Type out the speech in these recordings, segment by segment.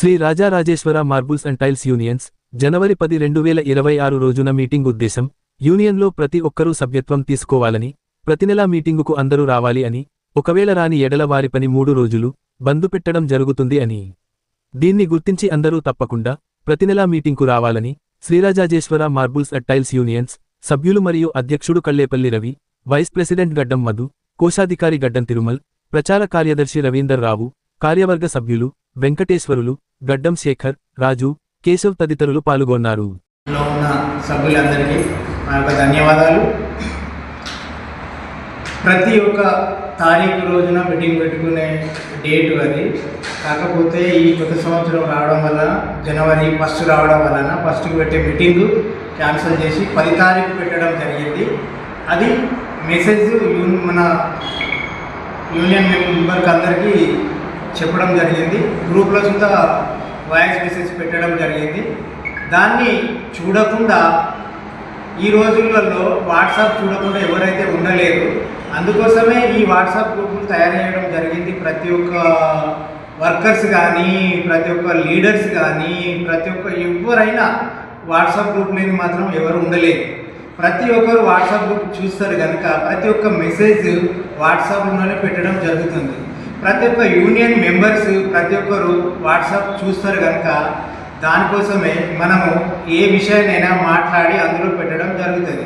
Sri Rajarajeswara marbles and tiles unions జనవరి పది రెండు వేల ఇరవై ఆరు రోజున మీటింగ్ ఉద్దేశం యూనియన్లో ప్రతి ఒక్కరూ సభ్యత్వం తీసుకోవాలని ప్రతి నెలా మీటింగుకు అందరూ రావాలి అని ఒకవేళ రాని ఎడల వారి పని మూడు రోజులు బందు పెట్టడం జరుగుతుంది అని. దీన్ని గుర్తించి అందరూ తప్పకుండా ప్రతి నెలా మీటింగ్కు రావాలని Sri Rajajeswara marbles at tiles unions సభ్యులు మరియు అధ్యక్షుడు కళ్ళేపల్లి రవి వైస్ ప్రెసిడెంట్ గడ్డం మధు కోశాధికారి గడ్డం తిరుమల్ ప్రచార కార్యదర్శి రవీందర్ రావు కార్యవర్గ సభ్యులు వెంకటేశ్వరులు గడ్డం శేఖర్ రాజు కేశవ్ తదితరులు పాల్గొన్నారు. సభ్యులందరికీ మా యొక్క ధన్యవాదాలు. ప్రతి ఒక్క తారీఖు రోజున మీటింగ్ పెట్టుకునే డేట్ అది. కాకపోతే ఈ కొత్త సంవత్సరం రావడం వల్ల జనవరి ఫస్ట్ రావడం వలన ఫస్ట్కి పెట్టే మీటింగు క్యాన్సిల్ చేసి పది తారీఖు పెట్టడం జరిగింది. అది మెసేజ్ మన యూనియన్ మెంబర్కి అందరికీ చెప్పడం జరిగింది. గ్రూప్లో సుతా వాయిస్ మెసేజ్ పెట్టడం జరిగింది. దాన్ని చూడకుండా ఈ రోజులలో వాట్సాప్ చూడకుండా ఎవరైతే ఉండలేరు అందుకోసమే ఈ వాట్సాప్ గ్రూపులు తయారు చేయడం జరిగింది. ప్రతి ఒక్క వర్కర్స్ కానీ ప్రతి ఒక్క లీడర్స్ కానీ ప్రతి ఒక్క ఎవరైనా వాట్సాప్ గ్రూప్ లేని మాత్రం ఎవరు ఉండలేరు. ప్రతి ఒక్కరు వాట్సాప్ గ్రూప్ చూస్తారు కనుక ప్రతి ఒక్క మెసేజ్ వాట్సాప్లోనే పెట్టడం జరుగుతుంది. ప్రతి ఒక్క యూనియన్ మెంబర్స్ ప్రతి ఒక్కరు వాట్సాప్ చూస్తారు కనుక దానికోసమే మనము ఏ విషయాన్నైనా మాట్లాడి అందులో పెట్టడం జరుగుతుంది.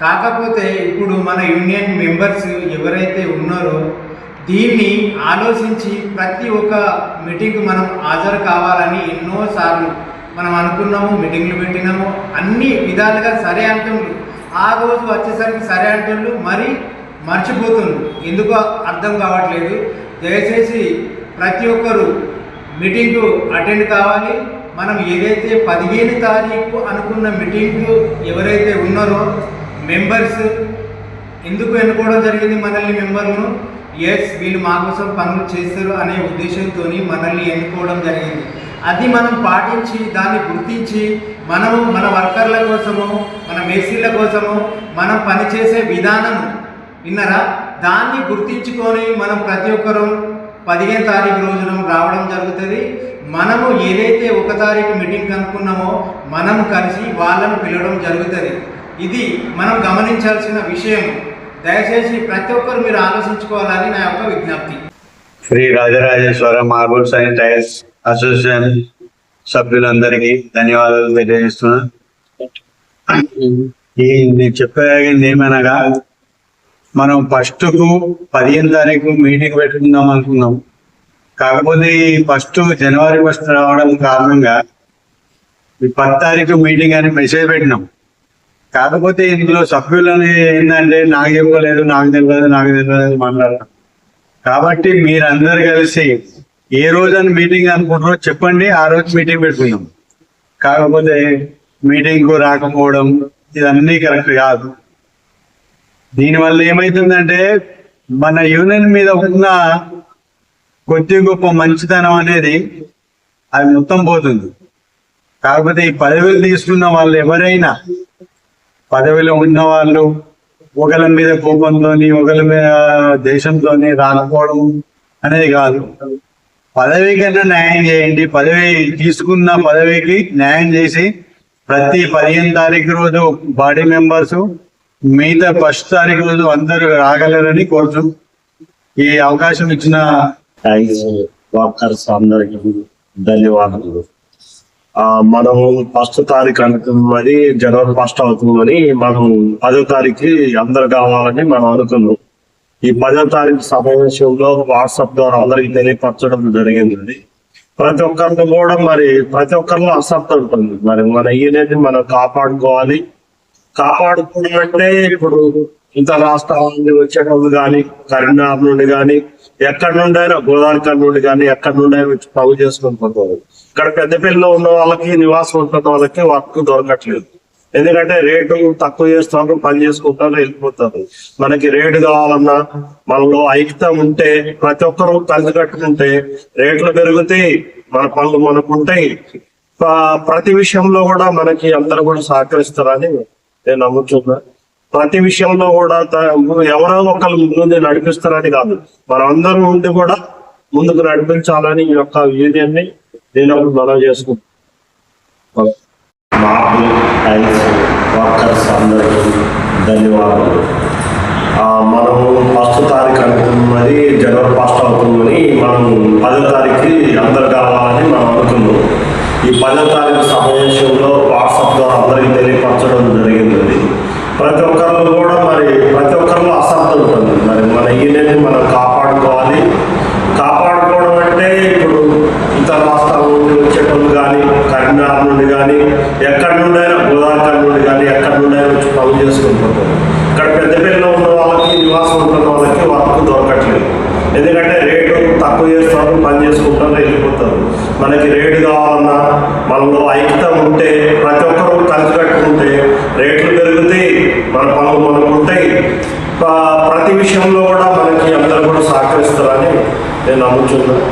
కాకపోతే ఇప్పుడు మన యూనియన్ మెంబర్స్ ఎవరైతే ఉన్నారో దీన్ని ఆలోచించి ప్రతి ఒక్క మీటింగ్ మనం హాజరు కావాలని ఎన్నోసార్లు మనం అనుకున్నాము మీటింగ్లు పెట్టినాము అన్ని విధాలుగా సరే అంటుండ్రు. ఆ రోజు వచ్చేసరికి సరే అంటుండ్రు మరి మర్చిపోతుండ్రు. ఎందుకో అర్థం కావట్లేదు. దయచేసి ప్రతి ఒక్కరు మీటింగ్ అటెండ్ కావాలి. మనం ఏదైతే పదిహేను తారీఖు అనుకున్న మీటింగ్ ఎవరైతే ఉన్నారో మెంబర్స్ ఎందుకు ఎన్నుకోవడం జరిగింది మనల్ని మెంబర్లను? ఎస్ వీళ్ళు మా కోసం పనులు చేస్తారు అనే ఉద్దేశంతో మనల్ని ఎన్నుకోవడం జరిగింది. అది మనం పాటించి దాన్ని గుర్తించి మనము మన వర్కర్ల కోసము మన మేసీల కోసము మనం పనిచేసే విధానం విన్నారా? దాన్ని గుర్తించుకొని మనం ప్రతి ఒక్కరూ పదిహేను తారీఖు రోజున రావడం జరుగుతుంది. మనము ఏదైతే ఒక తారీఖు మీటింగ్ అనుకున్నామో మనం కలిసి వాళ్ళను పిలవడం జరుగుతుంది. ఇది మనం గమనించాల్సిన విషయం. దయచేసి ప్రతి ఒక్కరు మీరు ఆలోచించుకోవాలని నా యొక్క విజ్ఞప్తి. Sri Rajarajeswara marbles and tiles association సభ్యులందరికీ ధన్యవాదాలు తెలియజేస్తున్నా. ఈ నేను చెప్పేది ఏమనగా మనం ఫస్ట్కు పదిహేను తారీఖు మీటింగ్ పెట్టుకుందాం అనుకున్నాం. కాకపోతే ఈ ఫస్ట్ జనవరి ఫస్ట్ రావడం కారణంగా ఈ పది తారీఖు మీటింగ్ అని మెసేజ్ పెట్టినాం. కాకపోతే ఇందులో సభ్యులని ఏంటంటే నాకు చెప్పలేదు నాకు తెలియదు నాకు తెలియదు మాట్లాడతాం. కాబట్టి మీరందరు కలిసి ఏ రోజు మీటింగ్ అనుకుంటారో చెప్పండి ఆ రోజు మీటింగ్ పెట్టుకుందాం కాకపోతే మీటింగ్కు రాకపోవడం ఇదన్నీ కరెక్ట్ కాదు. దీనివల్ల ఏమైతుందంటే మన యూనియన్ మీద ఉన్న కొద్ది గొప్ప మంచితనం అనేది అది మొత్తం పోతుంది. కాకపోతే ఈ పదవులు తీసుకున్న వాళ్ళు ఎవరైనా పదవిలో ఉన్న వాళ్ళు ఒకళ్ళ మీద కోపంతోని ఒకళ్ళ మీద దేశంతోని రాకపోవడం అనేది కాదు. పదవి కన్నా న్యాయం చేయండి. పదవి తీసుకున్న పదవికి న్యాయం చేసి ప్రతి పదిహేను తారీఖు రోజు బాడీ మెంబర్సు మిగతా ఫస్ట్ తారీఖు రోజు అందరూ రాగలరని కోరుతూ ఈ అవకాశం ఇచ్చిన థ్యాంక్స్ ధన్యవాదాలు మనం ఫస్ట్ తారీఖు అనుకున్నది జనవరి ఫస్ట్ అవుతుందని మనం పదో తారీఖు అందరు కావాలని మనం అనుకున్నాం. ఈ పదో తారీఖు సమావేశంలో వాట్సాప్ ద్వారా అందరికి తెలియపరచడం జరిగింది ప్రతి ఒక్కరిని కూడా మరి ప్రతి ఒక్కరిలో అసత్త ఉంటుంది. మరి మన ఈయనని మనం కాపాడుకోవాలి. కాపాడుకోవడం అంటే ఇప్పుడు ఇంత రాష్ట్రం నుండి వచ్చేటప్పుడు కానీ కరీంనగర్ నుండి కానీ ఎక్కడి నుండి అయినా గోదావరి నుండి కానీ ఎక్కడి నుండి అయినా వచ్చి పనులు పోతారు. ఇక్కడ పెద్దపల్లిలో ఉన్న వాళ్ళకి నివాసం ఉంటున్న వాళ్ళకి వర్క్ దొరకట్లేదు. ఎందుకంటే రేటు తక్కువ చేస్తారు పని చేసుకుంటారు వెళ్ళిపోతారు. మనకి రేటు కావాలన్నా మనలో ఐక్యతం ఉంటే ప్రతి ఒక్కరూ కలిసి కట్టుకుంటే రేట్లు పెరుగుతాయి మన పనులు మనకు ఉంటాయి ప్రతి విషయంలో కూడా మనకి అందరూ కూడా సహకరిస్తారని నేను నమ్ముతున్నా. ప్రతి విషయంలో కూడా ఎవరో ఒకళ్ళు ముందు నడిపిస్తారని కాదు. మనం అందరం ఉండి కూడా ముందుకు నడిపించాలని ఈ యొక్క యూనియన్ని నేను ఒకటి మనం చేసుకుంటాను మార్బుల్ వర్కర్స్ అందరికీ ధన్యవాదాలు. ఆ, మనం ఫస్ట్ తారీఖు అనుకున్నది జనవరి ఫస్ట్ అనుకున్నది మనం పదో తారీఖు అందరు కావాలని మనం అనుకున్నాం. ఈ పదో తారీఖు సమావేశంలో వాట్సాప్ ద్వారా అందరికీ తెలియపరచడం జరిగింది ప్రతి ఒక్కరిలో కూడా మరి ప్రతి ఒక్కరిలో అశ్రద్ధ ఉంటుంది. మరి మన ఈయనని మనం కాపాడుకోవాలి. కాపాడుకోవడం అంటే ఇప్పుడు ఇతర రాష్ట్రాల నుండి వచ్చేటోళ్ళు కానీ కరీంనగర్ నుండి కానీ ఎక్కడి నుండైనా గోదావరి నుండి కానీ ఎక్కడి నుండైనా వచ్చి పనులు చేసుకుంటుంటారు. ఇక్కడ పెద్దపల్లిలో ఉన్న వాళ్ళకి నివాసం ఉంటున్న వాళ్ళకి వర్క్ దొరకట్లేదు. ఎందుకంటే రేటు తక్కువ చేస్తారు పని చేసుకుంటారు వెళ్ళిపోతారు. మనకి రేటు కావాలన్నా మనలో ఐక్యత ఉంటే ప్రతి ఒక్కరు కలిసి కట్టుకుంటే రేట్లు పెరుగుతాయి మన పనులు మనకు ఉంటాయి. ప్రతి విషయంలో కూడా మనకి అందరూ కూడా సహకరిస్తారని నేను నమ్ముతున్నాను